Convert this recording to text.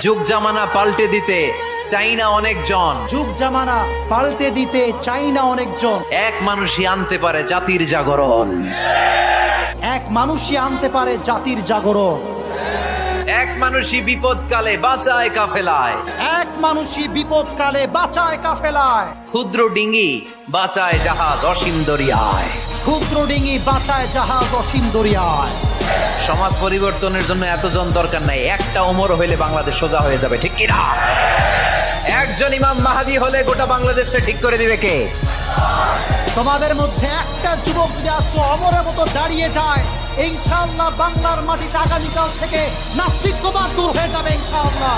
যুগ জামানা পাল্টে দিতে চাই না অনেকজন। যুগ জামানা পাল্টে দিতে চাই না অনেকজন। এক মানুষই আনতে পারে জাতির জাগরণ। এক মানুষই আনতে পারে জাতির জাগরণ। এক মানুষই বিপদকালে বাঁচায় কাফেলায়। এক মানুষই বিপদকালে বাঁচায় কাফেলায়। ক্ষুদ্র ডিঙ্গি বাঁচায় জাহাজ অসীম দরিয়ায়। ক্ষুদ্র ডিঙি বাঁচায় জাহাজ অসীম দরিয়ায়। সমাজ পরিবর্তনের জন্য এতজন দরকার নাই। একটা ওমর হইলে বাংলাদেশ সোজা হয়ে যাবে, ঠিক কিনা? একজন ইমাম মাহাদি হলে গোটা বাংলাদেশে ঠিক করে দিবে কে? তোমাদের মধ্যে একটা যুবক যদি আজকে অমরের মতো দাঁড়িয়ে যায়, ইনশাআল্লাহ বাংলার মাটিতে আগামীকাল থেকে নাস্তিক্যবাদ দূর হয়ে যাবে, ইনশাআল্লাহ।